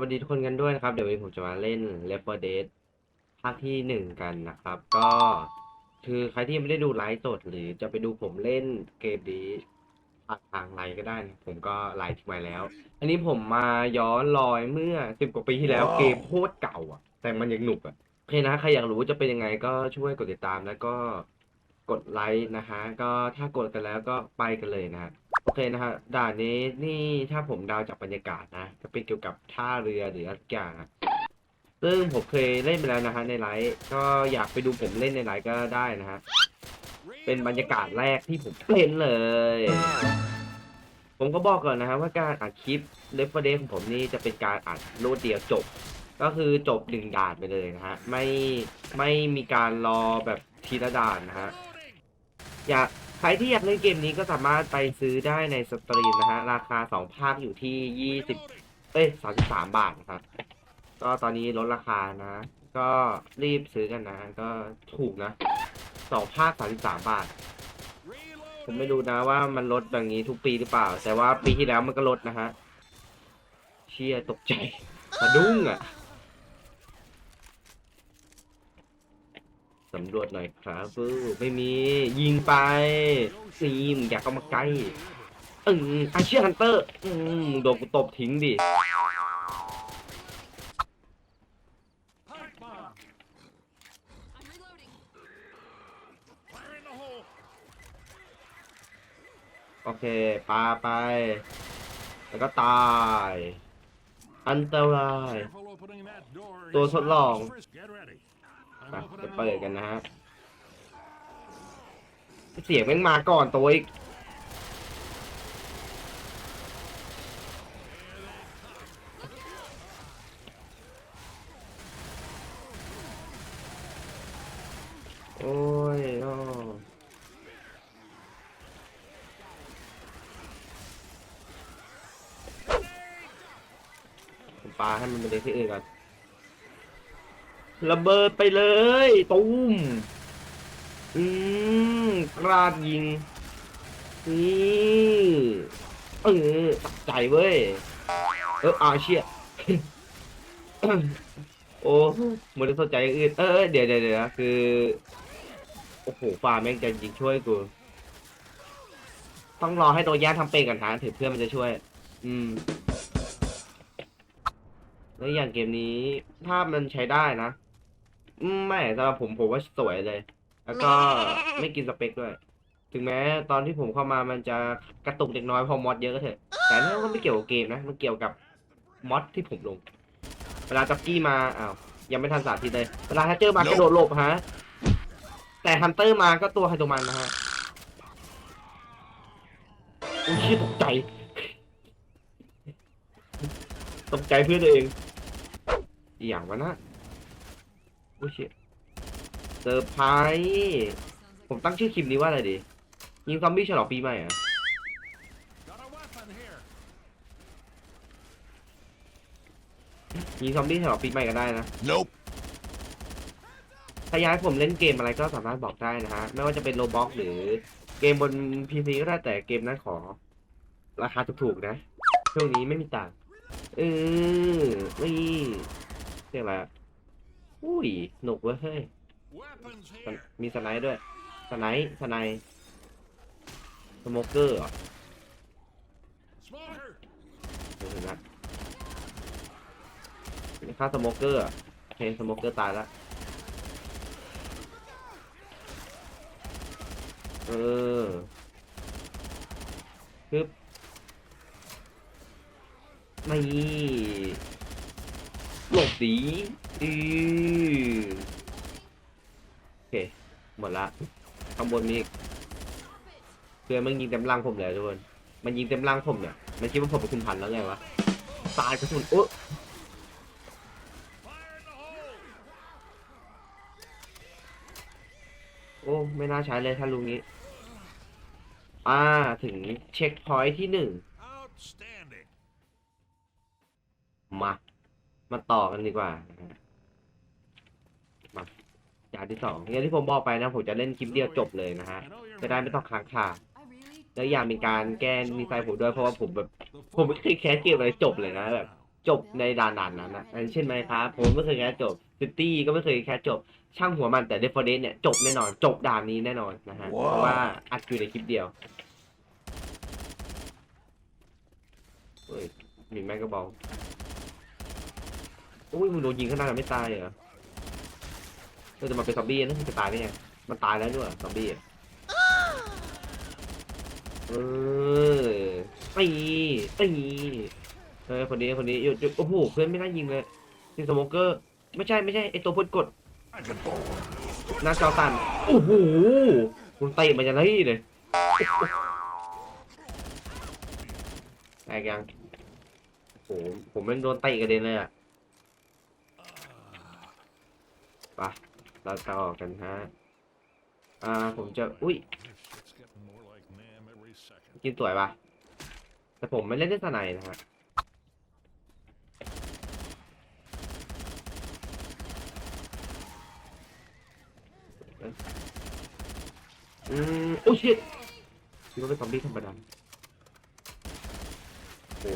วัสดีทุกคนกันด้วยนะครับ เดี๋ยววันนี้ผมจะมาเล่น Left 4 Dead ภาคที่หนึ่งกันนะครับ ก็คือใครที่ยังไม่ได้ดูไลฟ์สดหรือจะไปดูผมเล่นเกมนี้ผ่านทางไลฟ์ก็ได้นะผมก็ไลฟ์ทิ้งไว้แล้ว อันนี้ผมมาย้อนรอยเมื่อสิบกว่าปีที่แล้ว เกมโคตรเก่าอะ แต่มันยังหนุกอะโอเคนะใครอยากรู้ว่าจะเป็นยังไงก็ช่วยกดติดตามแล้วก็กดไลค์นะฮะก็ถ้ากดกันแล้วก็ไปกันเลยนะฮะ โอเคนะฮะด่านนี้นี่ถ้าผมเดาวจากบรรยากาศนะ จะเป็นเกี่ยวกับท่าเรือหรืออะไรสักอย่างซึ่งผมเคยเล่นไปแล้วนะฮะในไลฟ์ก็อยากไปดูผมเล่นในไลฟ์ก็ได้นะฮะเป็นบรรยากาศแรกที่ผมเล่นเลย ผมก็บอกก่อนนะฮะว่าการอัดคลิปเลฟเฟอร์เดของผมนี่จะเป็นการอัดรวดเดียวจบ ก็คือจบหนึ่งด่านไปเลยนะฮะไม่ไม่มีการรอแบบทีละด่านนะฮะอยาก ใครที่อยากเล่นเกมนี้ก็สามารถไปซื้อได้ในสตรีมนะฮะ ราคาสองภาคอยู่ที่ยี่สิบเอ้ยสามสิบสามบาทนะครับ ก็ตอนนี้ลดราคานะ ก็รีบซื้อกันนะ ก็ถูกนะสองภาคสามสิบสามบาท ผมไม่รู้นะว่ามันลดแบบนี้ทุกปีหรือเปล่า แต่ว่าปีที่แล้วมันก็ลดนะฮะ เชี่ยตกใจสะดุ้งอะ สำรวจหน่อยครับไม่มี ยิงไปนี่มึงอยากเข้ามาใกล้อืมอาเชียฮันเตอร์อืมโดนกูตบทิ้งดิโอเคปาไป แล้วก็ตาย อันตราย ตัวทดลอง ไปจะเปิดกันนะฮะ เสียงแม่งมาก่อนตัวอีกโอ้ยอ้อผมปาให้มันไปเลยที่อื่นก่อน ระเบิดไปเลยตูมอืมกราดยิงนี่เออตักใจเว้ย เอออาเชี่ยโอ้ไมันจะสนใจอื่นเออเดี๋ยวเดี๋ยวเดี๋ยวนะคือ โอ้โหฟ้าแม่งจะยิงช่วยกู ต้องรอให้ตัวแย่ทำเป็นกันนะถึงเพื่อนมันจะช่วย อืมแล้วอย่างเกมนี้ภาพมันใช้ได้นะ ไม่สำหรับผมผมว่าสวยเลย แล้วก็ไม่กินสเปคด้วย ถึงแม้ตอนที่ผมเข้ามามันจะกระตุกเล็กน้อยเพอมอดเยอะก็เถอะแต่นั่นก็ไม่เกี่ยวกับเกมนะมันเกี่ยวกับมอดที่ผมลง เวลาจ็อกกี้มาอ้าวยังไม่ทันสาธิตเลยเวลาฮันเจอร์มากระโดดหลบฮะแต่ฮันเตอร์มาก็ตัวใครตัวมันนะฮะอุ้ยเชี่ยตกใจตกใจเพื่อนตัวเองอหย่างวะนะ อุ้ยเชี่ยเซอร์ไพรส์ผมตั้งชื่อคลิปนี้ว่าอะไรดียิงซอมบี้ฉลองปีใหม่เหรอะยิงซอมบี้ฉลองปีใหม่ก็ได้นะ Nope. ถ้าอยากให้ผมเล่นเกมอะไรก็สามารถบอกได้นะฮะ ไม่ว่าจะเป็นโลบ็อกหรือเกมบน PC ก็ได้แต่เกมนั้นขอ ราคาถูกๆนะ ช่วงนี้ไม่มีตังค์เออนี่เรียกอะไร อะอุ้ยหนุกเว้ยเฮ้ยสนมีสไนด์ด้วยสไนด์สไนด์สโมเกอร์เหรอเดี๋ยวถึงละมีค่าสโมเกอร์อะโอเคสโมเกอร์ตายแล้วเออปึ๊บไม่หลบดีอือโอเค หมดละ ข้างบนมีอีกเพื่อนมันยิงเต็มร่างผมเลยทุกคน มันยิงเต็มร่างผมเนี่ย มันคิดว่าผมเป็นคุณพันธุ์แล้วไงวะ ตายกระสุนโอ๊ะโอ้ ไม่น่าใช้เลยถ้าลุงนี้ อ่า ถึงเช็คพอยท์ที่หนึ่ง Outstanding. มา มาต่อกันดีกว่านะฮะมาจานที่สองอย่างที่ผมบอกไปนะผมจะเล่นคลิปเดียวจบเลยนะฮะ I know you're จะได้ไม่ต้องค้างคา I really แล้วอย่างเป็นการแก้นิสัยผมด้วยเพราะว่าผมแบบผมไม่เคยแคสเกมอะไรจบเลยนะแบบจบในด่านด่านนั้นนะอย่างเช่นไหมครับผมไม่เคยแคสจบซิตี้ก็ไม่เคยแคสจบ ช่างหัวมันแต่เดฟเฟอเรนเนี่ยจบแน่นอนจบด่านนี้แน่นอนนะฮะ เพราะว่าอัดอยู่ในคลิปเดียวเฮ้ยมีแม่กระบอก อุ้ยมึงโดนยิงข้างหน้าไม่ตายเหรอเออจะมาเป็นซอมบี้นะมันจะตายได้ไงมันตายแล้วด้วยซอมบี้อะเออตีตีเออคนนี้คนนี้หยุดหยุดโอ้โหเพื่อนไม่น่ายิงเลยนี่สโมเกอร์ ไม่ใช่ไม่ใช่ไอตัวพ่นกดหน้าจอตันโอ้โหคุณเตะมันจะไรเลยแตกยังโอ้โหผมมันโดนเตะกระเด็นเลยอะ ไปเราจะออกกันฮะ อ่า ผมจะ อุ้ย กินสวยปะแต่ผมไม่เล่นได้สไนนะฮะ อืมโอ้ชิตคิดว่าเป็นซอมบี้ธรรมดาโอ้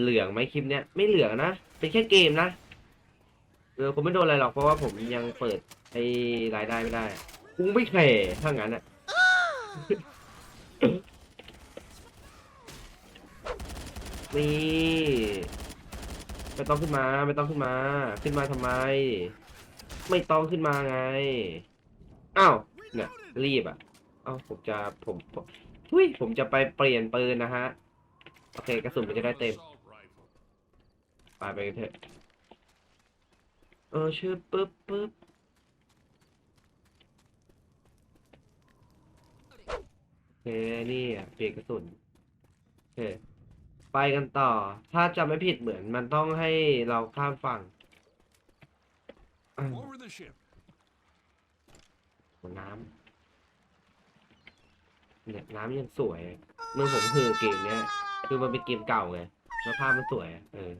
เหลืองไหมคลิปเนี้ย ไม่เหลืองนะ เป็นแค่เกมนะ เออผมไม่โดนอะไรหรอกเพราะว่าผมยังเปิดไอ้รายได้ไม่ได้กูไม่แคร์ถ้างั้นอะนี่ไม่ต้องขึ้นมาไม่ต้องขึ้นมา ขึ้นมาทำไม ไม่ต้องขึ้นมาไงอ้าวเนี่ยรีบอะเอ้าผมจะผมผมทุยผมจะไปเปลี่ยนปืนนะฮะ โอเคกระสุนมันจะได้เต็ม Assault rifle. ไปไปกันเถอะ เออชื่อปึ๊บปึ๊บโอเคนี่อะเปลี่ยนกระสุนโอเคไปกันต่อ ถ้าจำไม่ผิดเหมือนมันต้องให้เราข้ามฝั่งอะ Over the ship. หัวน้ำเนี่ยน้ำยังสวยเมื่อผมคือเกมเนี้ย คือมันเป็นเกมเก่าไงแล้วภาพมันสวยอะเออ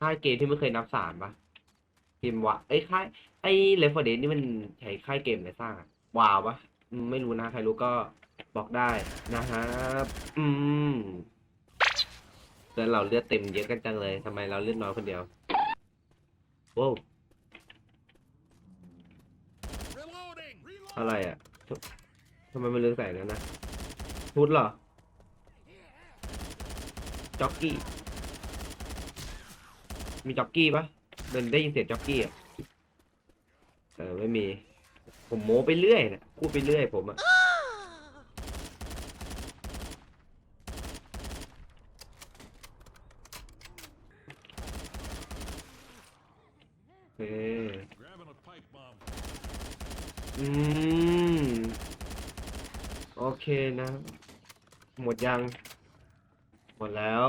ค่ายเกมที่ไม่เคยนับสามปะเกมวะไอ้ค่ายไอ้เลฟเฟอร์เดนนี่มันใช้ค่ายเกมอะไรสร้างอะวาวปะไม่รู้นะ ใครรู้ก็บอกได้นะฮะอืมเพื่เราเลือดเต็มเยอะกันจังเลยทำไมเราเลือดน้อยคนเดียวโว้ Reloading. อะไรอะทำไมมันเรืองแสงนั้นนะพุทธเหรอจ็อกกี้ มีจ็อกกี้ปะเดินได้ยินเสียงจ็อกกี้อะเออไม่มี ผมโม้ไปเรื่อยนะพูดไปเรื่อยผมอะเอออืม โอเคนะ หมดยัง หมดแล้ว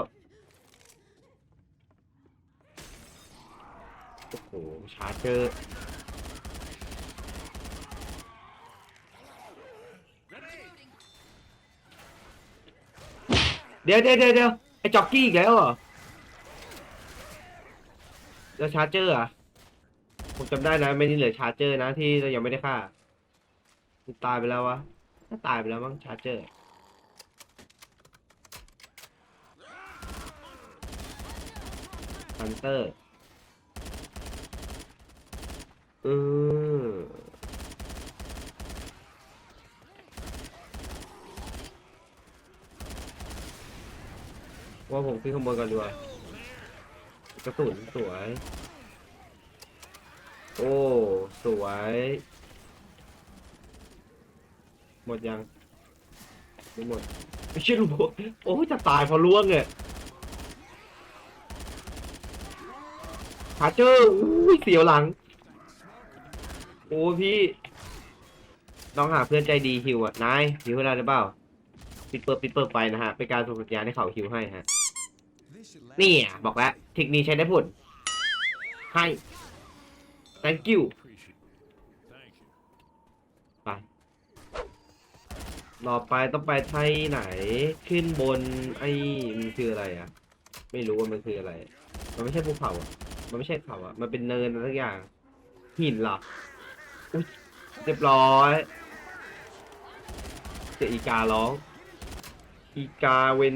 โอ้โหชาร์เจอร์เดี๋ยวเดี๋ยวเดี๋ยวไอ้จ็อกกี้อีกแล้วเหรอแล้วชาร์เจอร์อะผมจำได้นะไม่นี่เหลือชาร์เจอร์นะที่เรายังไม่ได้ฆ่าตายไปแล้ววะถ้าตายไปแล้วมั้งชาร์เจอร์ฮันเตอร์เออว่าผมขึ้นข้างบนก่อนดีกว่ากระสุนสวย โอ้ สวย หมดยังไม่หมดไม่ใช่ลูกโป่งโอ้จะตายพอล่วงเนี่ยหาเจออุ้ยเสียวหลัง โอ้พี่ต้องหาเพื่อนใจดีฮิวอะนายฮิวให้ได้หรือเปล่าปิดเปิดปิดเปิดไปนะฮะเป็นการส่งสัญญาณให้เขาฮิวให้ฮะนี่อะบอกแล้วเทคนิคใช้ได้ผลให้ thank you ไปต่อไปต้องไปไทยไหน ขึ้นบนไอ้มันคืออะไรอะ ไม่รู้ว่ามันคืออะไร มันไม่ใช่ภูเขาอะ มันไม่ใช่เขาอะ มันเป็นเนินอะไรสักอย่างหินเหรอ อุ๊ยเรียบร้อยเสียงอีการ้อง อีกาเวน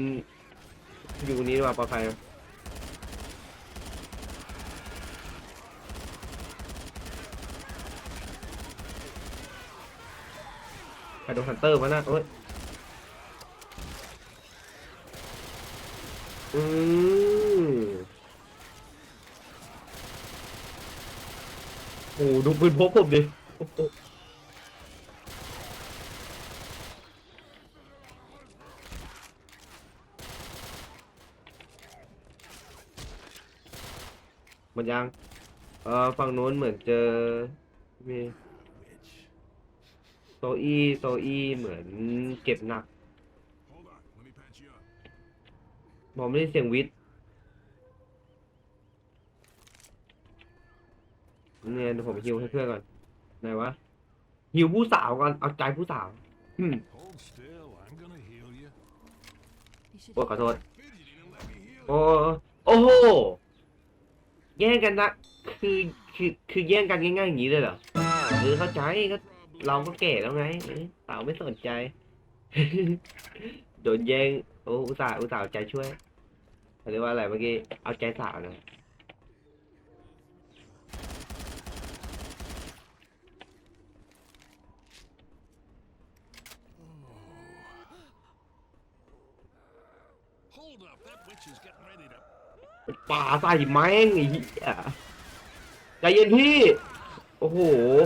อยู่นี้ดีกว่าปลอดภัยใครโดนฮันเตอร์มานะโอ้ยอืมโอ้ดูปืนพกผมดิ โอ้โหมันยัง เออฝั่งโน้นเหมือนเจอ มีโซอี้โซอี้เหมือนเก็บหนัก Hold on. Let me patch you up. ผมไม่ได้เสียงวิทย์เนี่ยเดี๋ยวผมฮิวให้เพื่อนก่อน ไหนวะฮิวผู้สาวก่อนเอาใจผู้สาว อืม Hold still. I'm gonna heal you. You should โอ้ยขอโทษ Fidgeting to let me heal โอ้โอ้โหแย่งกันนะคือคือคือแย่งกันง่ายๆอย่างนี้เลยเหรอเออเข้าใจก็เราก็แก่แล้วไงเออสาวไม่สนใจ โดนแย่งโอ้อุตส่าห์อุตส่าห์เอาใจช่วยเขาเรียกว่าอะไรเมื่อกี้เอาใจสาวนะ ป่าใส่แม่งไอ้เหี้ยใจเย็นพี่ โอ้โห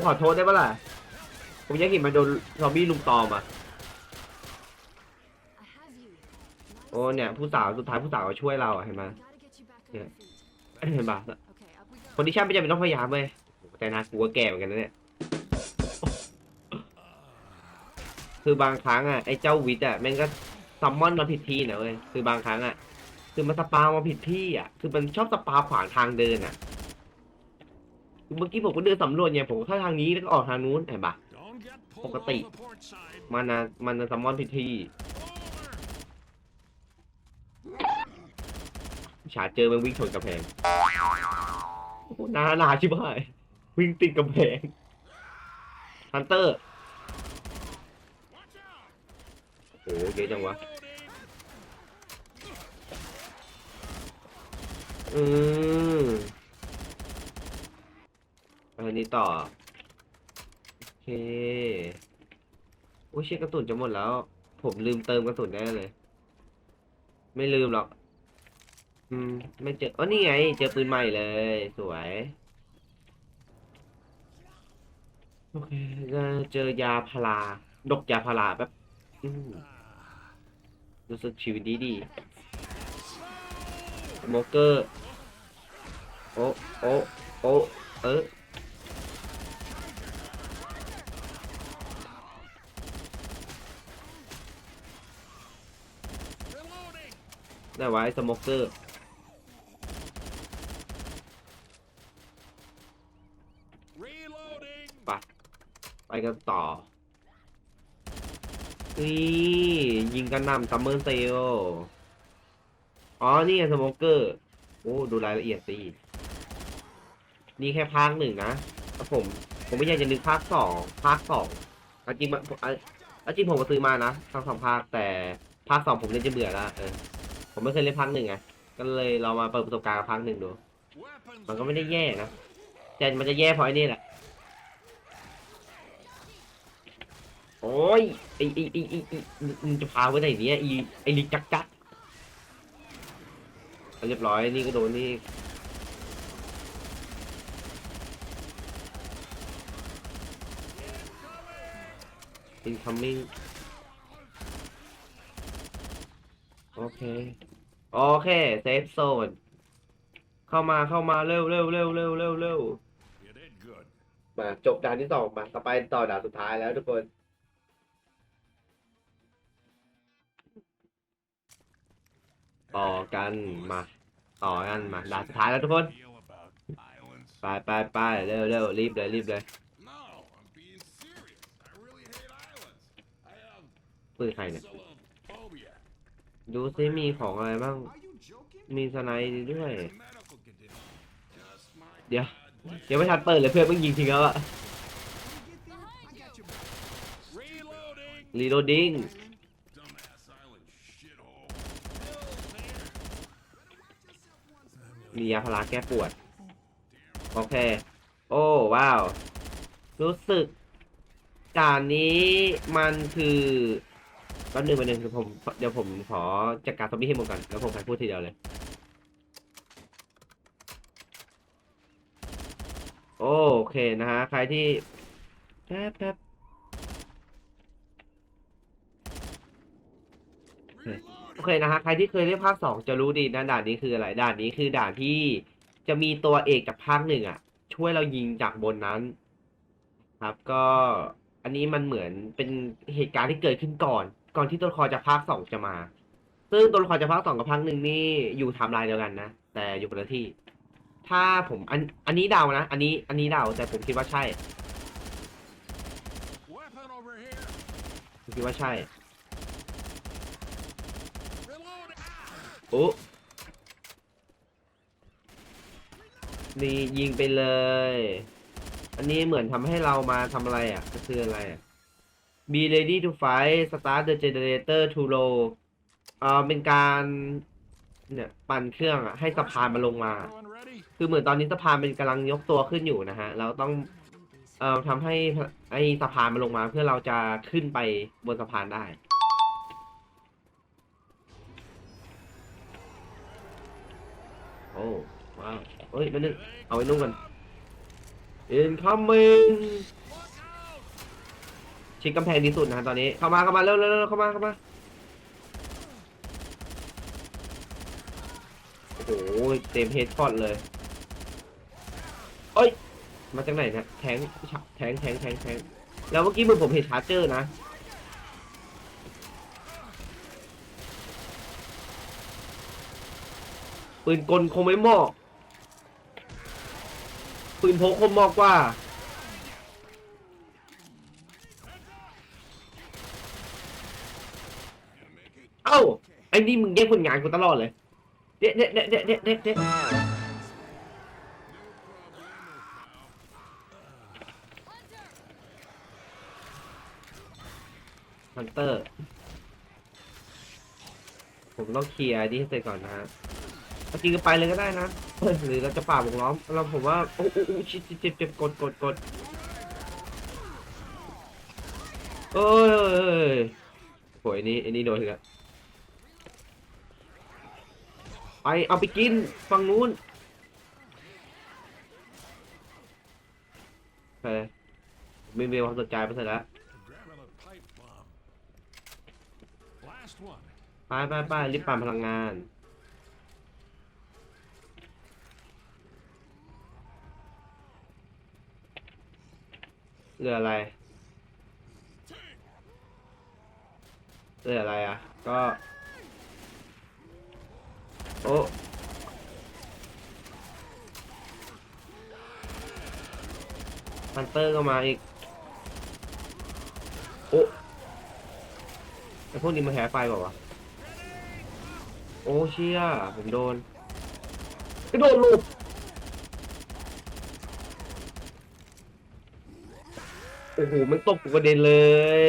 ขอโทษได้ปะล่ะ ผมยังเห็นมันโดนซอมบี้ลุมตอมอะ โอ้เนี่ย ผู้สาวสุดท้ายผู้สาวก็ช่วยเราอะเห็นไหม Yeah. เห็นปะคนที่ใช่ไม่จำเป็นต้องพยายามเลยแต่นะกูก็แก่เหมือนกันนะเนี่ย คือบางครั้งอะไอ้เจ้าวิทย์อะแม่งก็ซัมมอนมาผิดที่นะเว้ยคือบางครั้งอะ คือมันสปามาผิดที่อะ คือมันชอบสปาขวางทางเดินอะคือเมื่อกี้ผมก็เดินสำรวจไงผมก็เข้าทางนี้แล้วก็ออกทางนู้นเห็นปะ Don't get pulled Pokati. on the port side. มันนะมันนะซัมมอนผิดที่ฉาเจอมันวิ่งชนกำแพงนาหนาชิบหายวิ่งติดกำแพงฮันเตอร์โอ้เยอะจังวะ อืมไปทางนี้ต่อ โอเค โอ้ยเช็คกระสุนจะหมดแล้ว ผมลืมเติมกระสุนแน่เลย ไม่ลืมหรอก อืม ไม่เจออ๋อนี่ไง เจอปืนใหม่เลย สวย โอเคจะเจอยาพาราดกยาพาราแบบอืมรู้สึกชีวิตดีดี โมเกอร์โอ้โอ้โอ้เออได้ไว้สโมเกอร์ไปไปกันต่อนี่ยิงกันนำซัมเมอร์เซล อ๋อ นี่ไงสโมเกอร์ โอ้ ดูรายละเอียดสินี่แค่ภาคหนึ่งนะแล้วผม ผมไม่อยากจะนึกภาคสอง ภาคสองจริงมันจริงผมก็ซื้อมานะ ทั้งสองภาค แต่ภาคสองผมเล่นจะเบื่อแล้ว เออ ผมไม่เคยเล่นภาคหนึ่งไง ก็เลยเรามาเปิดประสบการณ์กับภาคหนึ่งดู มันก็ไม่ได้แย่นะ แต่มันจะแย่เพราะไอ้นี่แหละ โอ้ยไอไอไอไอไอมึงจะพาไปไหนเนี่ยไอไอลิจักจัก เอาเรียบร้อยนี่ก็โดนนี่ incoming โอเค โอเค เซฟโซน เข้ามาเข้ามาเร็วเร็วเร็วเร็วเร็วเร็ว You did good. มาจบด่านที่สองมาต่อไปต่อด่านสุดท้ายแล้วทุกคน ต่อกันมาต่อกันมาด่านสุดท้ายแล้วทุกคน Deal about islands. ไปไปไปเร็วเร็วรีบเลยรีบเลย No, I'm being serious. I really hate islands. I have ปืนใครเนี่ย phobia. ดูซิมีของอะไรบ้าง Are you joking? มีสไนด์ด้วย It's a medical condition. Just my เดี๋ยว God. What? เดี๋ยวไม่ทันเปิดเลยเพื่อนเพิ่งยิงทิ้งแล้วอะ I got you back. Reloading. รีโหลดดิ้ง มียาพาราแก้ปวด โอเค โอ้ว้าว รู้สึกด่านนี้มันคือแป๊บนึงป๊บนึงเดี๋ยวผมเดี๋ยวผมขอจัดการซอมบี้ให้หมดก่อนแล้วผมไปพูดทีเดียวเลย โอเคนะฮะ ใครที่แป๊บแป๊บ โอเคนะฮะใครที่เคยเล่นภาคสองจะรู้ดีนะด่านนี้คืออะไรด่านนี้คือด่านที่จะมีตัวเอกจากภาคหนึ่งอะ ช่วยเรายิงจากบนนั้น ครับก็อันนี้มันเหมือนเป็นเหตุการณ์ที่เกิดขึ้นก่อน ก่อนที่ตัวละครจากภาคสองจะมา ซึ่งตัวละครจากภาคสองกับภาคหนึ่งนี่อยู่ไทม์ไลน์เดียวกันนะแต่อยู่คนละที่ ถ้าผมอันอันนี้เดานะ อันนี้อันนี้เดาแต่ผมคิดว่าใช่ผมคิดว่าใช่ โอ้นี่ยิงไปเลย อันนี้เหมือนทำให้เรามาทำอะไรอะก็คืออะไรอะ be ready to fight start the generator to low เอ่อเป็นการเนี่ยปั่นเครื่องอะให้สะพานมันลงมา คือเหมือนตอนนี้สะพานเป็นกำลังยกตัวขึ้นอยู่นะฮะ เราต้องเอ่อทำให้ไอ้สะพานมันลงมาเพื่อเราจะขึ้นไปบนสะพานได้ อ้วาเฮ้ยมันนึงเอาไว้นุ่งกัน incoming ชิดกำแพงที่สุดนะตอนนี้ เข้ามาเข้ามาเร็วเร็วเร็วเข้ามาเข้ามาโอ้โหเต็มเฮดช็อตเลยเอ้ย มาจากไหนนะแทงแทงแทงแทงแทงแล้วเมื่อกี้มือผมเห็นชาร์เจอร์นะ ปืนกลคงไม่เหมาะปืนพกคงเหมาะกว่า เอ้า ไอ้นี่มึงแย่งผลงานกูตลอดเลยเด็ดเด็ดเด็ดเด็ดเด็ดเด็ดฮันเตอร์ ผมต้องเคลียร์นี่ให้เสร็จก่อนนะฮะ จริงก็ไปเลยก็ได้นะหรือเราจะฝ่าวงล้อมเราผมว่าโอ้โอ้โอ้ชิบชิบชิบชิบกดกดกดเอ้ยเอ้ยเอ้ยโหอันนี้อันนี้โดนอีกล้วไปเอาไปกินฝั่งนู้นโอเคไม่มีความสนใจไปเสร็จแล้วไปไปไปรีบปั่นพลังงาน เหลืออะไร เหลืออะไรอะ ก็ โอ้ฮันเตอร์ก็มาอีก โอ้ไอพวกนี้มันแพ้ไฟเปล่าวะโอ้เชี่ยผมโดน กระโดดหลบ อ้โหมันตบกูกระเด็นเลย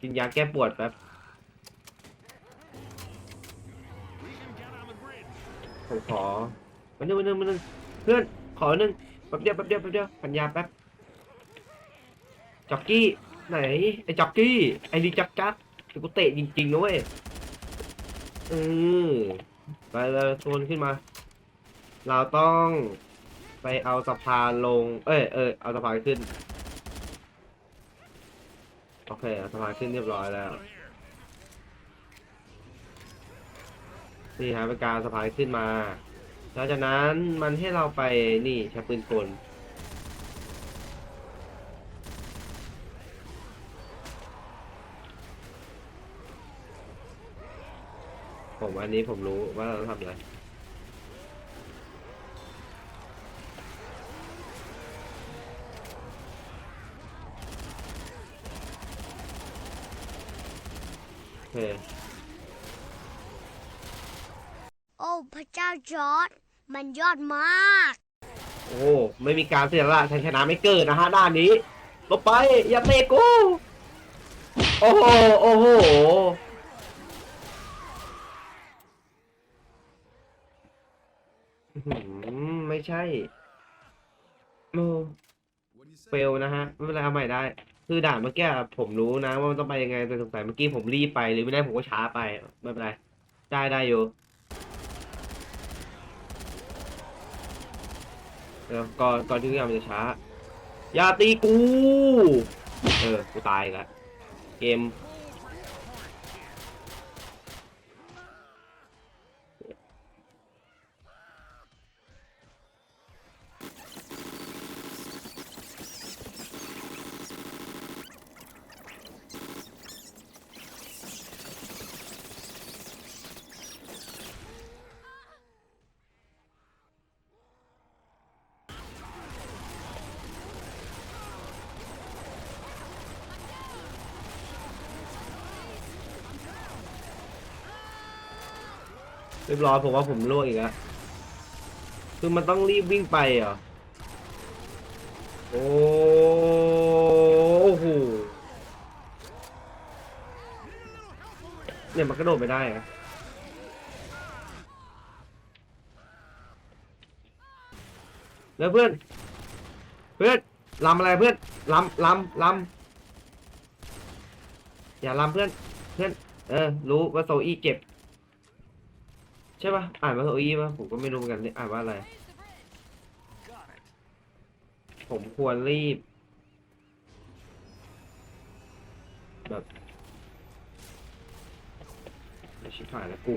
กินยาแก้ปวดแป๊บผมขอมาหนึ่งมาหนึ่งมาหนึ่งเพื่อนขอหนึ่งแป๊บเดียวแป๊บเดียวแป๊บเดียวปัญญาแป๊บจ็อกกี้ไหนไอ้จ็อกกี้ไอ้ลีจักจักเดี๋ยวกูเตะจริงๆนะเว้ยอือไปเลยโซนขึ้นมา เราต้อง ไปเอาสะพานลง เอ้ยเอ้ยเอาสะพานขึ้น โอเคเอาสะพานขึ้นเรียบร้อยแล้ว นี่ฮะเป็นการสะพานขึ้นมา หลังจากนั้นมันให้เราไปนี่ใช้ปืนกลผมอันนี้ผมรู้ว่าเราทำอะไร ค โอ้พระเจ้าจอดมันยอดมาก โอ้ ไม่มีการเสียสละชัยชนะไม่เกิดนะฮะด้านนี้ลบไป อย่าเตะกู โอ้โห โอ้โห ไม่ใช่โมเฟลนะฮะ ไม่เป็นไรเอาใหม่ได้ คือด่านเมื่อกี้ผมรู้นะ ว่ามันต้องไปยังไงแต่สงสัยเมื่อกี้ผมรีบไปหรือไม่ได้ผมก็ช้าไปไม่เป็นไรได้ได้อยู่เดี๋ยวก่อนก่อนที่ทุกอย่างมันจะช้า อย่าตีกู เออ กูตายแล้วเกม บร้อยผมว่าผมล่วงอีกแล้วคือมันต้องรีบวิ่งไปเหรอ โอ้โหเนี่ยมันกระโดดไม่ได้อะแล้วเพื่อน เพื่อนลำอะไรเพื่อนลำลำลำอย่าลำเพื่อน เพื่อน เออ รู้ว่าโซอี้เก็บ ใช่ปะอ่านว่าโซอี้ปะผมก็ไม่รู้เหมือนกันเนี่ยอ่านว่าอะไร ผมควรรีบ แบบเดี๋ยวชิบหายแล้วกู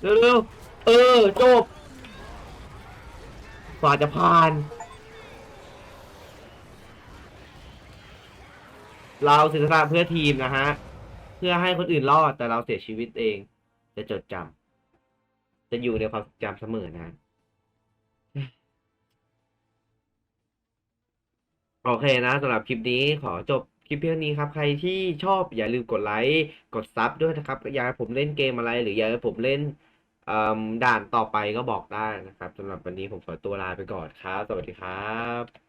เร็วๆเออ จบกว่าจะผ่านเราเสียสละเพื่อทีมนะฮะ เพื่อให้คนอื่นรอดแต่เราเสียชีวิตเอง จะจดจำจะอยู่ในความจำเสมอนะโอเคนะสำหรับคลิปนี้ขอจบคลิปเพียงนี้ครับ ใครที่ชอบอย่าลืมกดไลค์กดซับด้วยนะครับ อยากให้ผมเล่นเกมอะไร หรืออยากให้ผมเล่นด่านต่อไปก็บอกได้นะครับสำหรับวันนี้ผมขอตัวลาไปก่อนครับ สวัสดีครับ